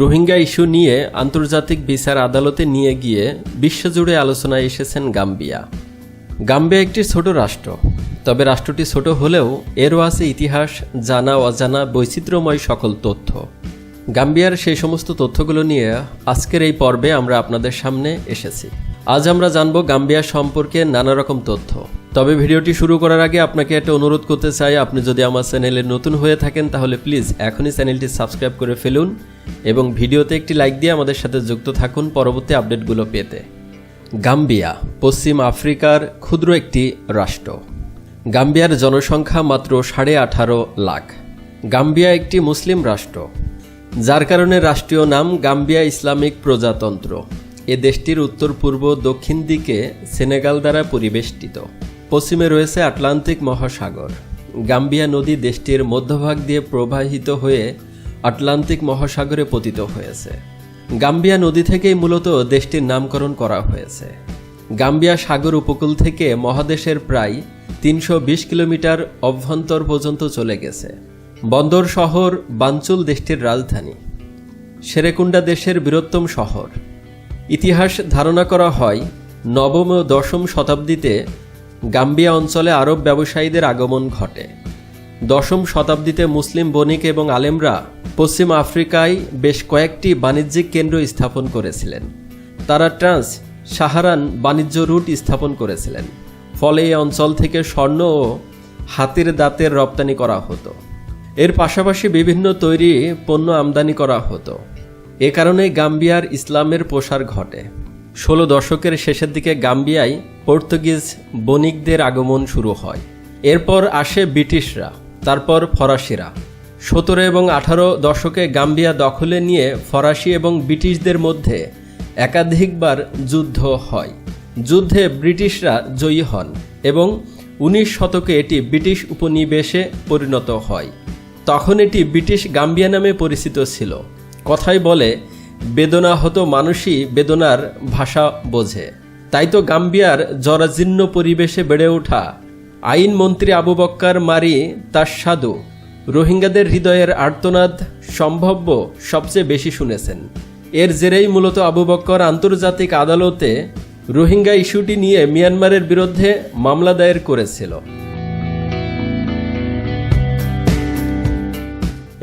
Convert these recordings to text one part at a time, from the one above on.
Rohingya issue নিয়ে আন্তর্জাতিক বিচার আদালতে নিয়ে গিয়ে বিশ্বজুড়ে আলোচনায় এসেছেন গাম্বিয়া। গাম্বিয়া একটি ছোট রাষ্ট্র, তবে রাষ্ট্রটি ছোট হলেও এরও আছে ইতিহাস, জানা, অজানা, বৈচিত্র্যময় সকল তথ্য। গাম্বিয়ার সেই সমস্ত তথ্যগুলো নিয়ে আজকের এই পর্বে আমরা আপনাদের সামনে এসেছি। আজ আমরা জানব গাম্বিয়া সম্পর্কে নানা রকম তথ্য। তবে ভিডিওটি শুরু করার আগে আপনাকে একটা অনুরোধ করতে চাই, আপনি যদি আমার চ্যানেলে নতুন হয়ে থাকেন, তাহলে প্লিজ এখনই চ্যানেলটি সাবস্ক্রাইব করে ফেলুন এবং ভিডিওতে একটি লাইক দিয়ে আমাদের সাথে যুক্ত থাকুন পরবর্তী আপডেটগুলো পেতে। গাম্বিয়া, পশ্চিম আফ্রিকার ক্ষুদ্র একটি রাষ্ট্র। গাম্বিয়ার জনসংখ্যা মাত্র সাড়ে আঠারো লাখ। গাম্বিয়া একটি মুসলিম রাষ্ট্র। যার কারণে রাষ্ট্রীয় নাম গাম্বিয়া ইসলামিক প্রজাতন্ত্র। এ দেশটির উত্তর, পূর্ব দক্ষিণ দিকে সেনেগাল দ্বারা পরিবেষ্টিত। পশ্চিমে রয়েছে আটলান্টিক মহাসাগর। গাম্বিয়া নদী দেশটির মধ্যভাগ দিয়ে প্রবাহিত হয়ে আটলান্টিক মহাসাগরে পতিত হয়েছে। গাম্বিয়া নদী থেকেই মূলত দেশটির নামকরণ করা হয়েছে। গাম্বিয়া সাগর উপকূল থেকে মহাদেশের প্রায় তিনশো বিশ কিলোমিটার অভ্যন্তর পর্যন্ত চলে গেছে। বন্দর শহর বাঞ্চুল দেশটির রাজধানী। সেরেকুন্ডা দেশের বৃহত্তম শহর। ইতিহাস ধারণা করা হয়, নবম ও দশম শতাব্দীতে গাম্বিয়া অঞ্চলে আরব ব্যবসায়ীদের আগমন ঘটে। দশম শতাব্দীতে মুসলিম বণিক এবং আলেমরা পশ্চিম আফ্রিকায় বেশ কয়েকটি বাণিজ্যিক কেন্দ্র স্থাপন করেছিলেন। তারা ট্রান্স সাহারান বাণিজ্য রুট স্থাপন করেছিলেন। ফলে এই অঞ্চল থেকে স্বর্ণ ও হাতির দাঁতের রপ্তানি করা হতো। এর পাশাপাশি বিভিন্ন তৈরি পণ্য আমদানি করা হতো। এ কারণে গাম্বিয়ার ইসলামের প্রসার ঘটে। ষোলো দশকের শেষের দিকে গাম্বিয়ায় পর্তুগিজ বণিকদের আগমন শুরু হয়। এরপর আসে ব্রিটিশরা, তারপর ফরাসিরা। সতেরো এবং আঠারো দশকে গাম্বিয়া দখলে নিয়ে ফরাসি এবং ব্রিটিশদের মধ্যে একাধিকবার যুদ্ধ হয়। যুদ্ধে ব্রিটিশরা জয়ী হন এবং উনিশ শতকে এটি ব্রিটিশ উপনিবেশে পরিণত হয়। তখন এটি ব্রিটিশ গাম্বিয়া নামে পরিচিত ছিল। কথাই বলে, বেদনা হতো মানুষই বেদনার ভাষা বোঝে। তাই তো গাম্বিয়ার জরাজীর্ণ পরিবেশে বেড়ে ওঠা। আইন মন্ত্রী আবু বক্কার মারি তার সাধু। রোহিঙ্গাদের হৃদয়ের আর্তনাদ সম্ভাব্য সবচেয়ে বেশি শুনেছেন। এর জেরেই মূলত আবু বক্কর আন্তর্জাতিক আদালতে রোহিঙ্গা ইস্যুটি নিয়ে মিয়ানমারের বিরুদ্ধে মামলা দায়ের করেছিল।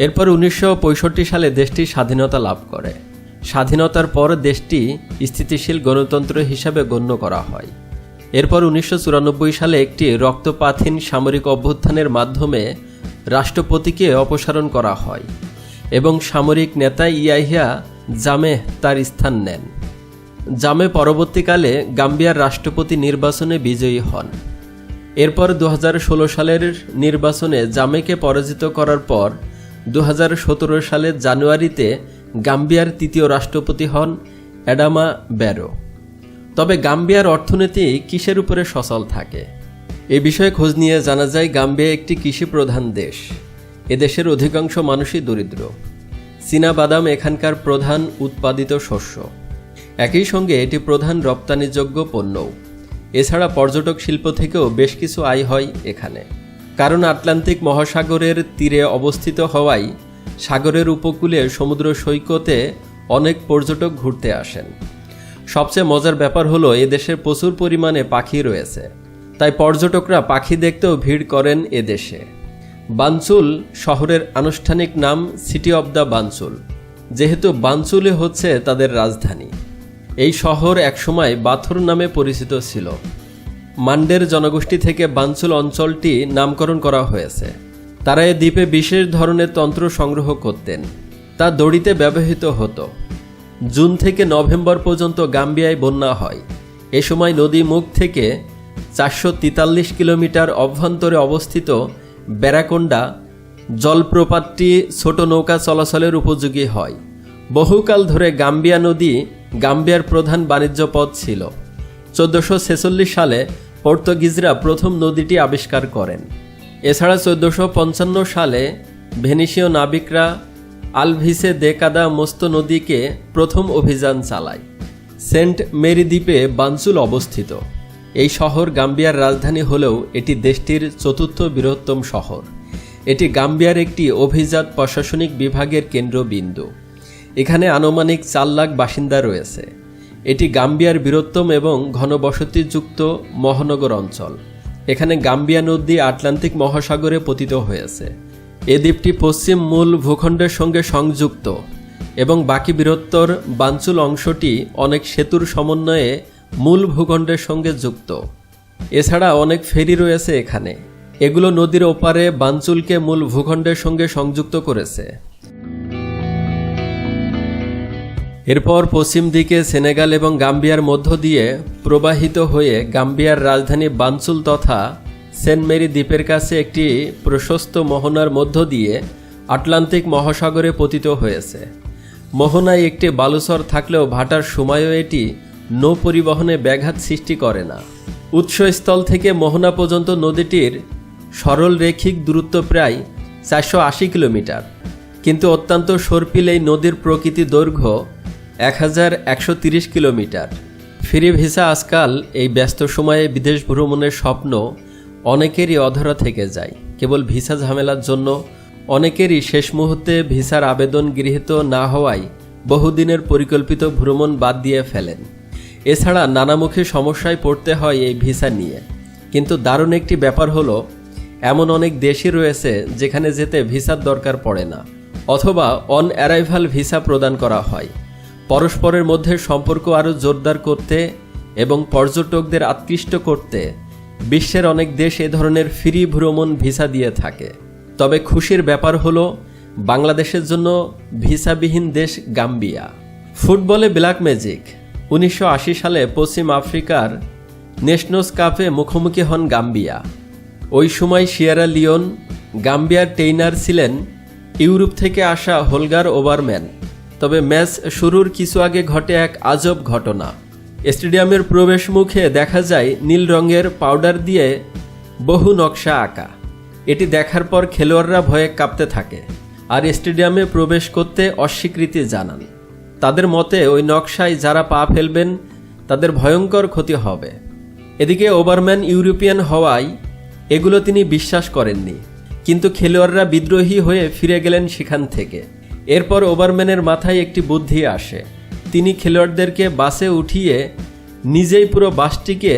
এরপর উনিশশো পঁয়ষট্টি সালে দেশটি স্বাধীনতা লাভ করে। স্বাধীনতার পর দেশটি স্থিতিশীল গণতন্ত্র হিসাবে গণ্য করা হয়। এরপর উনিশশো চুরানব্বই সালে একটি রক্তপাতহীন সামরিক অভ্যুত্থানের মাধ্যমে রাষ্ট্রপতিকে অপসারণ করা হয় এবং সামরিক নেতা ইয়াহিয়া জামে তার স্থান নেন। জামে পরবর্তীকালে গাম্বিয়ার রাষ্ট্রপতি নির্বাচনে বিজয়ী হন। এরপর দু হাজার ষোলো সালের নির্বাচনে জামেকে পরাজিত করার পর দু হাজার সতেরো সালের জানুয়ারিতে গাম্বিয়ার তৃতীয় রাষ্ট্রপতি হন অ্যাডামা ব্যারো। তবে গাম্বিয়ার অর্থনীতি কিসের উপরে সচল থাকে? এ বিষয়ে খোঁজ নিয়ে জানা যায়, গাম্বিয়া একটি কৃষি প্রধান দেশ এদেশের অধিকাংশ মানুষই দরিদ্র। বাদাম এখানকার প্রধান উৎপাদিত শস্য। একই সঙ্গে এটি প্রধান রপ্তানিযোগ্য পণ্যও। এছাড়া পর্যটক শিল্প থেকেও বেশ কিছু আয় হয় এখানে। কারণ আটলান্টিক মহাসাগরের তীরে অবস্থিত হওয়ায় সাগরের উপকূলে সমুদ্র সৈকতে অনেক পর্যটক ঘুরতে আসেন। সবচেয়ে মজার ব্যাপার হলো এদেশের প্রচুর পরিমাণে পাখি রয়েছে। তাই পর্যটকরা পাখি দেখতেও ভিড় করেন এদেশে বানচুল শহরের আনুষ্ঠানিক নাম সিটি অব দ্য বানচুল যেহেতু বানচুলে হচ্ছে তাদের রাজধানী। এই শহর একসময় বাথর নামে পরিচিত ছিল। মান্ডের জনগোষ্ঠী থেকে বানচুল অঞ্চলটি নামকরণ করা হয়েছে। তারা এ দ্বীপে বিশেষ ধরনের তন্ত্র সংগ্রহ করতেন। তা দড়িতে ব্যবহৃত হতো। জুন থেকে নভেম্বর পর্যন্ত গাম্বিয়ায় বন্যা হয়। এ সময় নদী মুখ থেকে চারশো তেতাল্লিশ কিলোমিটার অভ্যন্তরে অবস্থিত ব্যারাকোন্ডা জলপ্রপাতটি ছোট নৌকা চলাচলের উপযোগী হয়। বহুকাল ধরে গাম্বিয়া নদী গাম্বিয়ার প্রধান বাণিজ্য পথ ছিল। চোদ্দোশো সালে পর্তুগিজরা প্রথম নদীটি আবিষ্কার করেন। এছাড়া চোদ্দোশো পঞ্চান্ন সালে ভেনিসীয় নাবিকরা আলভিসে দেকাদা মোস্ত নদীকে প্রথম অভিযান চালায়। সেন্ট মেরি দ্বীপে বানচুল অবস্থিত। এই শহর গাম্বিয়ার রাজধানী হলেও এটি দেশটির চতুর্থ বৃহত্তম শহর। এটি গাম্বিয়ার একটি অভিজাত প্রশাসনিক বিভাগের কেন্দ্রবিন্দু। এখানে আনুমানিক চার লাখ বাসিন্দা রয়েছে। এটি গাম্বিয়ার বৃহত্তম এবং ঘনবসতিযুক্ত মহানগর অঞ্চল। এখানে গাম্বিয়া নদী আটলান্টিক মহাসাগরে পতিত হয়েছে। এ দ্বীপটি পশ্চিম মূল ভূখণ্ডের সঙ্গে সংযুক্ত এবং বাকি বৃহত্তর বাঞ্চুল অংশটি অনেক সেতুর সমন্বয়ে মূল ভূখণ্ডের সঙ্গে যুক্ত। এছাড়া অনেক ফেরি রয়েছে এখানে। এগুলো নদীর ওপারে বাঞ্চুলকে মূল ভূখণ্ডের সঙ্গে সংযুক্ত করেছে। এরপর পশ্চিম দিকে সেনেগাল এবং গাম্বিয়ার মধ্য দিয়ে প্রবাহিত হয়ে গাম্বিয়ার রাজধানী বানচুল তথা সেন্ট মেরি দ্বীপের কাছে একটি প্রশস্ত মোহনার মধ্য দিয়ে আটলান্টিক মহাসাগরে পতিত হয়েছে। মোহনায় একটি বালুচর থাকলেও ভাটার সময়ও এটি নৌ পরিবহনে ব্যাঘাত সৃষ্টি করে না। উৎসস্থল থেকে মোহনা পর্যন্ত নদীটির সরল রেখিক দূরত্ব প্রায় চারশো আশি কিলোমিটার। কিন্তু অত্যন্ত সর্পিল এই নদীর প্রকৃতি দৈর্ঘ্য এক হাজার একশো তিরিশ কিলোমিটার। ফ্রি ভিসা আজকাল এই ব্যস্ত সময়ে বিদেশ ভ্রমণের স্বপ্ন অনেকেরই অধরা থেকে যায়। কেবল ভিসা ঝামেলার জন্য অনেকেরই শেষ মুহূর্তে ভিসার আবেদন গৃহীত না হওয়ায় বহুদিনের পরিকল্পিত ভ্রমণ বাদ দিয়ে ফেলেন। এছাড়া নানামুখী সমস্যায় পড়তে হয় এই ভিসা নিয়ে। কিন্তু দারুণ একটি ব্যাপার হলো, এমন অনেক দেশই রয়েছে যেখানে যেতে ভিসার দরকার পড়ে না, অথবা অন অ্যারাইভাল ভিসা প্রদান করা হয়। পরস্পরের মধ্যে সম্পর্ক আরও জোরদার করতে এবং পর্যটকদের আকৃষ্ট করতে বিশ্বের অনেক দেশ এ ধরনের ফ্রি ভ্রমণ ভিসা দিয়ে থাকে। তবে খুশির ব্যাপার হলো, বাংলাদেশের জন্য ভিসাবিহীন দেশ গাম্বিয়া। ফুটবলে ব্ল্যাক ম্যাজিক। উনিশশো আশি সালে পশ্চিম আফ্রিকার নেশনস কাপে মুখোমুখি হন গাম্বিয়া। ওই সময় সিয়েরা লিওন গাম্বিয়ার টেইনার ছিলেন ইউরোপ থেকে আসা হোলগার ওভারম্যান তবে ম্যাচ শুরুর কিছু আগে ঘটে এক আজব ঘটনা। স্টেডিয়ামের প্রবেশ মুখে দেখা যায় নীল রঙের পাউডার দিয়ে বহু নকশা আঁকা। এটি দেখার পর খেলোয়াড়রা ভয়ে কাঁপতে থাকে। আর স্টেডিয়ামে প্রবেশ করতে অস্বীকৃতি জানান। তাদের মতে, ওই নকশায় যারা পা ফেলবেন, তাদের ভয়ঙ্কর ক্ষতি হবে। এদিকে ওভারম্যান ইউরোপিয়ান হওয়ায় এগুলো তিনি বিশ্বাস করেননি। কিন্তু খেলোয়াড়রা বিদ্রোহী হয়ে ফিরে গেলেন সেখান থেকে। এরপর ওভারম্যানের মাথায় একটি বুদ্ধি আসে। তিনি খেলোয়াড়দেরকে বাসে উঠিয়ে নিজেই পুরো বাসটিকে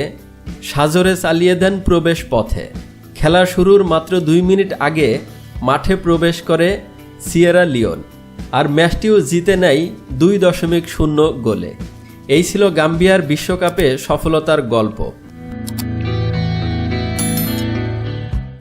সাজরে চালিয়ে দেন প্রবেশ পথে। খেলা শুরুর মাত্র দুই মিনিট আগে মাঠে প্রবেশ করে সিয়েরা লিওন, আর ম্যাচটিও জিতে নেয় দুই দশমিক শূন্য গোলে। এই ছিল গাম্বিয়ার বিশ্বকাপে সফলতার গল্প।